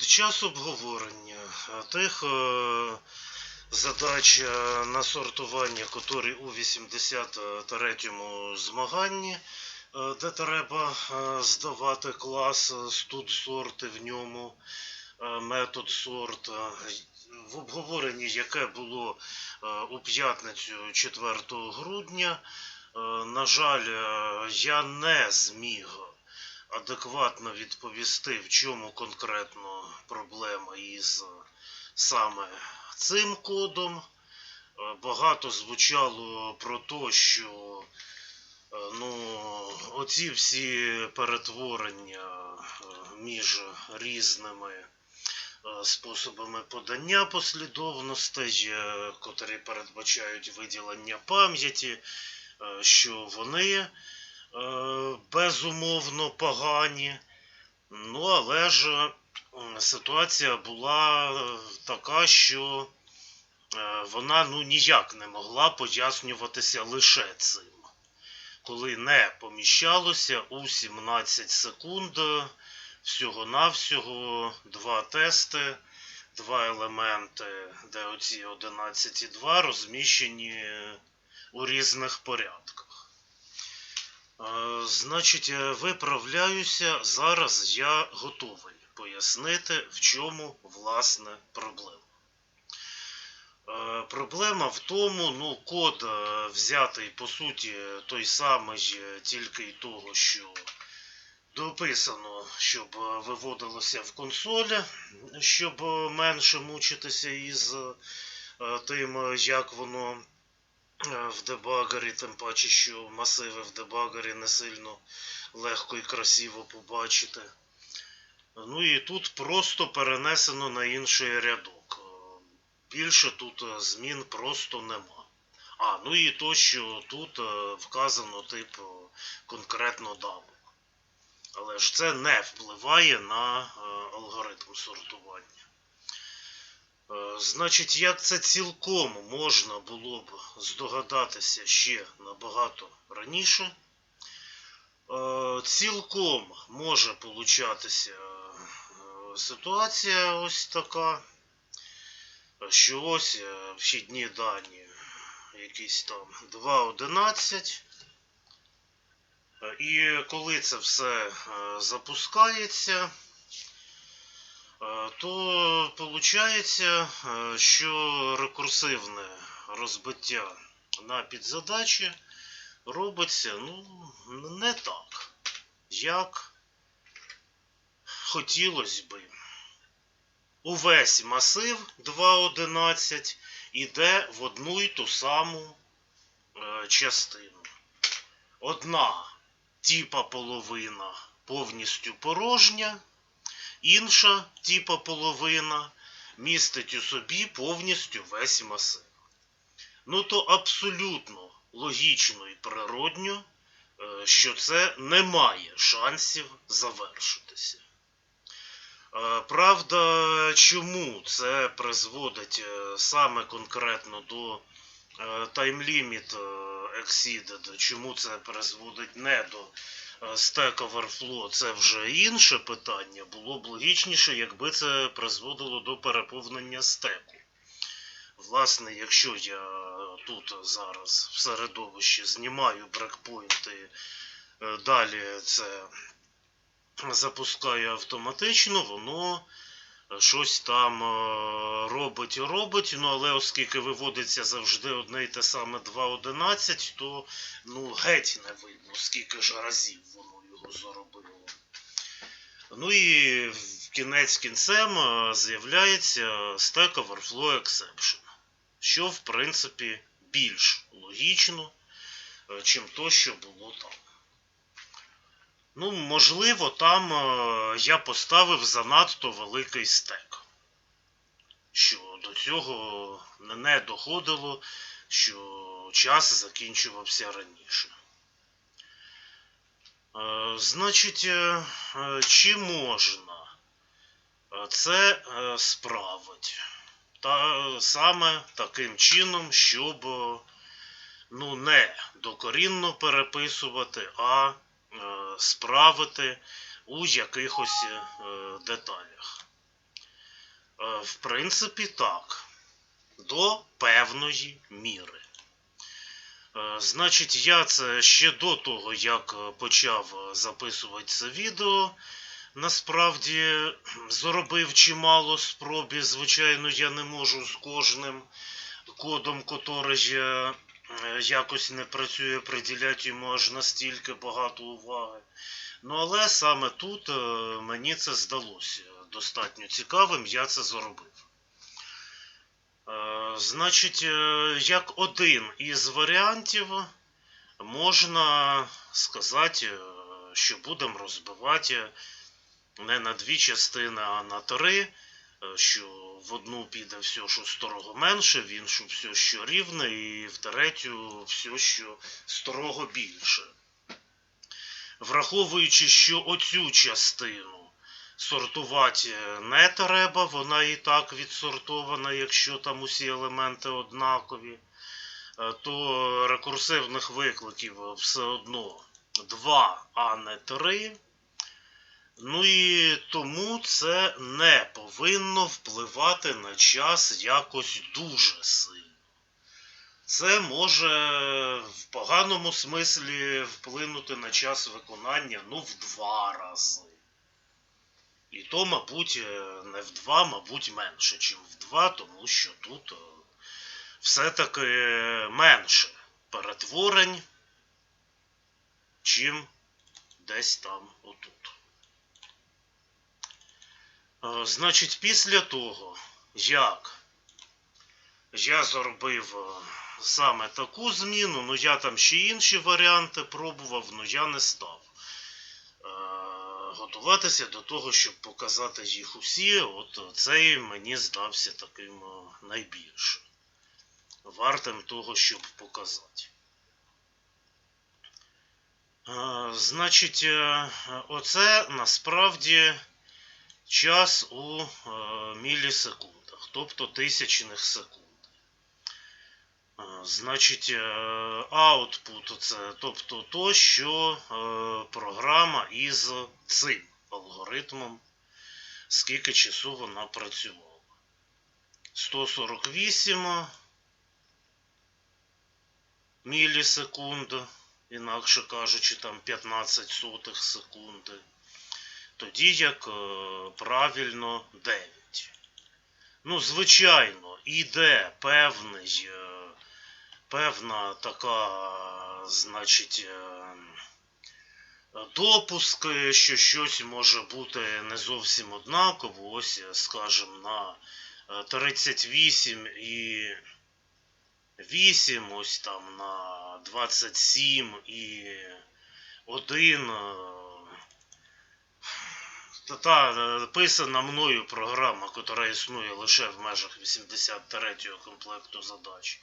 Під час обговорення тих е, задач на сортування, котрі у 83-му змаганні, е, де треба е, здавати клас, е, студсорти в ньому, метод сорт, е, в обговоренні, яке було у п'ятницю 4 грудня, на жаль, я не зміг адекватно відповісти, в чому конкретно проблема із е, саме цим кодом. Е, Багато звучало про те, що е, ну, оці всі перетворення між різними способами подання послідовностей, котрі передбачають виділення пам'яті, що вони безумовно погані. Ну, але ж ситуація була е, така, що е, вона ну, ніяк не могла пояснюватися лише цим. Коли не поміщалося у 17 секунд е, всього-навсього два тести, два елементи, де оці 11,2 розміщені е, у різних порядках. Е, Значить, е, виправляюся. Зараз я готовий пояснити, в чому власне проблема. Е, Проблема в тому, ну, код взятий по суті той самий, тільки й того, що дописано, щоб виводилося в консолі, щоб менше мучитися із тим, як воно в дебагері, тим паче, що масиви в дебагері не сильно легко і красиво побачити. Ну і тут просто перенесено на інший рядок. Е, Більше тут е, змін просто нема. А, ну і то, що тут е, вказано тип е, конкретно дабл. Але ж це не впливає на е, алгоритм сортування. Е, Значить, як це цілком можна було б здогадатися ще набагато раніше. Е, Цілком може получатися е, ситуація ось така, що ось вхідні дані якісь там 2.11. Е, І коли це все запускається, то виходить, що рекурсивне розбиття на підзадачі робиться ну, не так, як хотілося би. Увесь масив 2.11 іде в одну й ту саму е, частину. Одна типа половина повністю порожня, інша типа половина містить у собі повністю весь масив. Ну то абсолютно логічно і природньо, е, що це не має шансів завершитися. Е, Правда, чому це призводить е, саме конкретно до е, exceeded, чому це призводить не до е, Stack Overflow, це вже інше питання. Було б логічніше, якби це призводило до переповнення стеку. Власне, якщо я тут зараз в середовищі знімаю брекпойнти, е, далі це запускаю автоматично, воно щось там е, робить і робить. Ну, але оскільки виводиться завжди одне й те саме 2.11, то ну, геть не видно, скільки ж разів воно його заробило. Ну і в кінець кінцем е, з'являється Stack Overflow Exception, що в принципі більш логічно, е, чим то, що було там. Ну, можливо, там е, я поставив занадто великий стек. Що до цього не- доходило, що час закінчувався раніше. Е, значить, е, чи можна це справити? Та саме таким чином, щоб ну, не докорінно переписувати, а справити у якихось е, деталях. Е, В принципі, так. До певної міри. Е, Значить, я це ще до того, як почав записувати це відео. Насправді зробив чимало спроб, звичайно, я не можу з кожним кодом, котрий е, якось не працює, приділяти йому аж настільки багато уваги. Ну, але саме тут е, мені це здалося достатньо цікавим, я це зробив. Е, Значить, е, як один із варіантів можна сказати, е, що будемо розбивати не на дві частини, а на три, е, що в одну піде все, що старого менше, в іншу все, що рівне, і в третю все, що старого більше. Враховуючи, що оцю частину сортувати не треба, вона і так відсортована, якщо там усі елементи однакові, е, то рекурсивних викликів все одно 2, а не 3. Ну і тому це не повинно впливати на час якось дуже сильно. Це може в поганому смислі вплинути на час виконання ну в два рази. І то, мабуть, е, не в два, мабуть, менше, ніж в два, тому що тут е, все-таки менше перетворень, чим десь там отут. Е, Значить, після того, як я зробив е, саме таку зміну, ну я там ще інші варіанти пробував, ну я не став е, готуватися до того, щоб показати їх усі. От цей мені здався таким найбільше. Вартим того, щоб показати. Значить, оце насправді час у е, мілісекундах, тобто тисячних секунд. Е, Значить, е, output це тобто то, що е, програма із цим алгоритмом, скільки часу вона працювала. 148 мілісекунд, інакше кажучи, там 15 сотих секунди. Тоді як е, правильно 9. Ну, звичайно, іде певний, е, певна така, значить, е, допуск, що щось може бути не зовсім однаково. Ось, скажімо, на е, 38 і 8, ось там на 27 і 1. Та, та е, писана мною програма, яка існує лише в межах 83-го комплекту задач.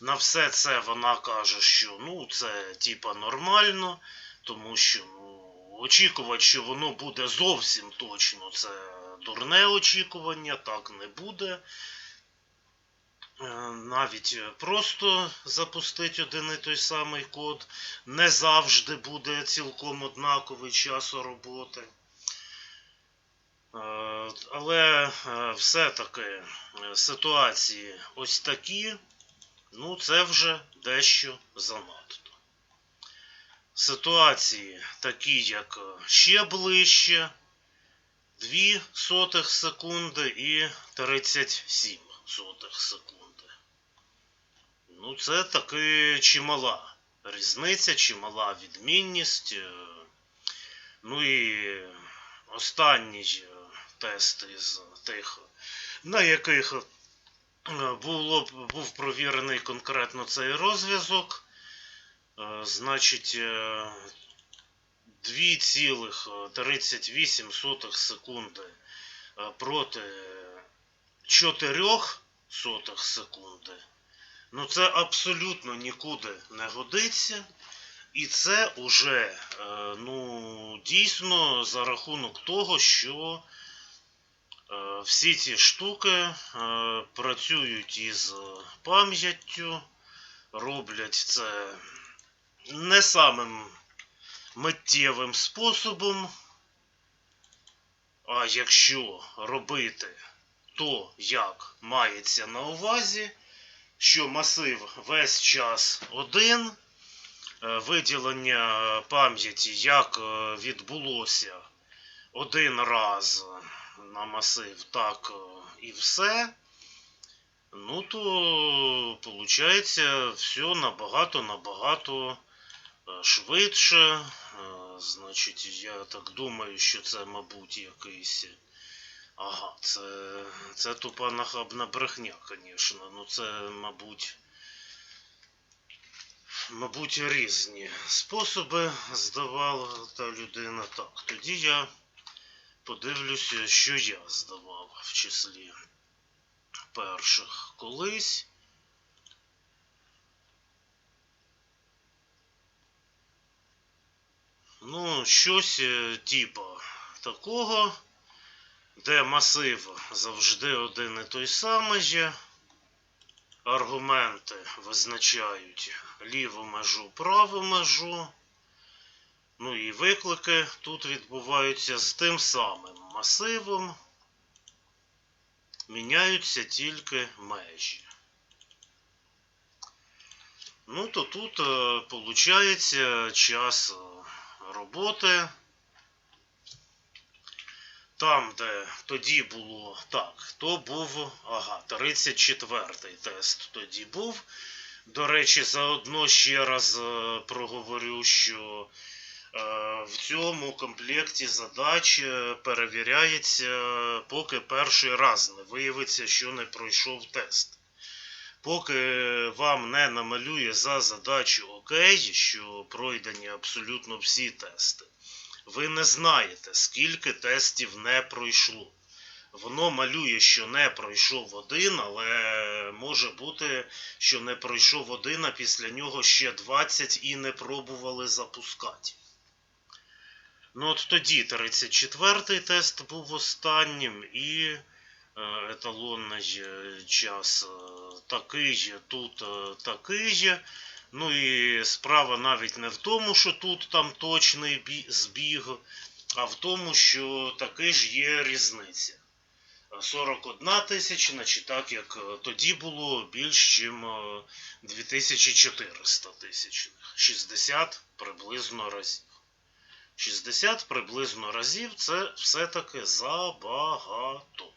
На все це вона каже, що ну, це типа нормально, тому що ну, очікувати, що воно буде зовсім точно, це дурне очікування, так не буде. Е, Навіть просто запустити один і той самий код не завжди буде цілком однаковий час роботи. Е, Але е, все-таки е, ситуації ось такі, ну це вже дещо занадто. Ситуації такі, як ще ближче, 2 сотих секунди і 37 сотих секунди. Ну, це таки чимала різниця, чимала відмінність. Ну і останній тест із тих, на яких е, було, був провірений конкретно цей розв'язок. Е, Значить, е, 2,38 секунди е, проти 4 сотих секунди. Ну це абсолютно нікуди не годиться. І це уже ну, дійсно за рахунок того, що всі ці штуки е, працюють із пам'яттю, роблять це не самим миттєвим способом. А якщо робити то, як мається на увазі, що масив весь час один, е, виділення пам'яті, як е, відбулося один раз на масив, так е, і все. Ну, то виходить, все набагато-набагато е, швидше. Е, Значить, я так думаю, що це, мабуть, якийсь. Ага, це, це тупа нахабна брехня, звісно. Ну це, мабуть. Мабуть, різні способи здавала та людина. Так, тоді я подивлюся, що я здавав в числі перших колись. Ну, щось е, типа такого, де масив завжди один і той самий. Аргументи визначають ліву межу, праву межу. Ну і виклики тут відбуваються з тим самим масивом. Міняються тільки межі. Ну, то тут виходить час е, роботи. Там, де тоді було так, то був, ага, 34-й тест тоді був. До речі, заодно ще раз е, проговорю, що е, в цьому комплекті задач е, перевіряється, поки перший раз не виявиться, що не пройшов тест. Поки вам не намалює за задачу ОК, що пройдені абсолютно всі тести, ви не знаєте, скільки тестів не пройшло. Воно малює, що не пройшов один, але може бути, що не пройшов один, а після нього ще 20 і не пробували запускати. Ну от тоді 34-й тест був останнім, і е, еталонний час е, такий же, тут е, такий же. Ну і справа навіть не в тому, що тут там точний збіг, а в тому, що таки ж є різниця. 41 тисячна, так як тоді було більш ніж 2400 тисячних. 60 приблизно разів. 60 приблизно разів це все-таки забагато.